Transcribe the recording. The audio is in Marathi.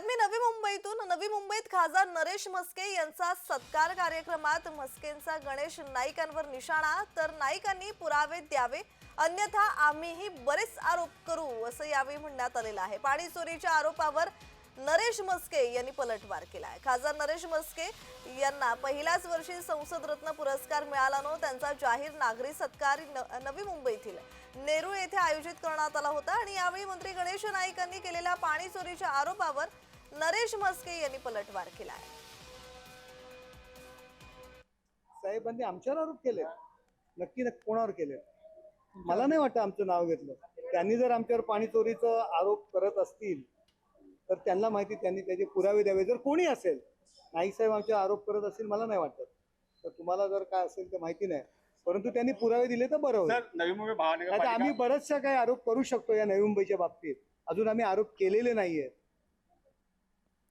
बातमी नवी मुंबईतून नवी मुंबईत खासदार नरेश म्हस्के यांचा सत्कार कार्यक्रमात म्हस्केंचा गणेश नाईकांवर निशाणा. तर नाईकांनी पुरावे द्यावे अन्यथा आम्हीही बरेच आरोप करू असं यावेळी म्हणण्यात आलेलं आहे. पाणी चोरीच्या आरोपावर नरेश म्हस्के यांनी पलटवार केला आहे खासदार नरेश म्हस्के यांना पहिल्याच वर्षी संसद रत्न पुरस्कार मिळाला नो त्यांचा जाहीर नागरी सत्कार नवी मुंबईतील नेहरू येथे आयोजित करण्यात आला होता. आणि यावेळी मंत्री गणेश नाईकांनी केलेल्या पाणी चोरीच्या आरोपावर नरेश म्हस्के यांनी पलटवार केलाय साहेबांनी आमच्यावर आरोप केले नक्की नक्की कोणावर केले मला नाही वाटतं आमचं नाव घेतलं. त्यांनी जर आमच्यावर पाणी चोरीचा आरोप करत असतील तर त्यांना माहिती त्यांनी त्याचे पुरावे द्यावे. जर कोणी असेल नाईक साहेब आमच्यावर आरोप करत असतील मला नाही वाटत. तर तुम्हाला जर काय असेल तर माहिती नाही. परंतु त्यांनी पुरावे दिले तर बरं होईल. सर नवी मुंबई आम्ही बरेचशा काही आरोप करू शकतो या नवी मुंबईच्या बाबतीत. अजून आम्ही आरोप केलेले नाहीये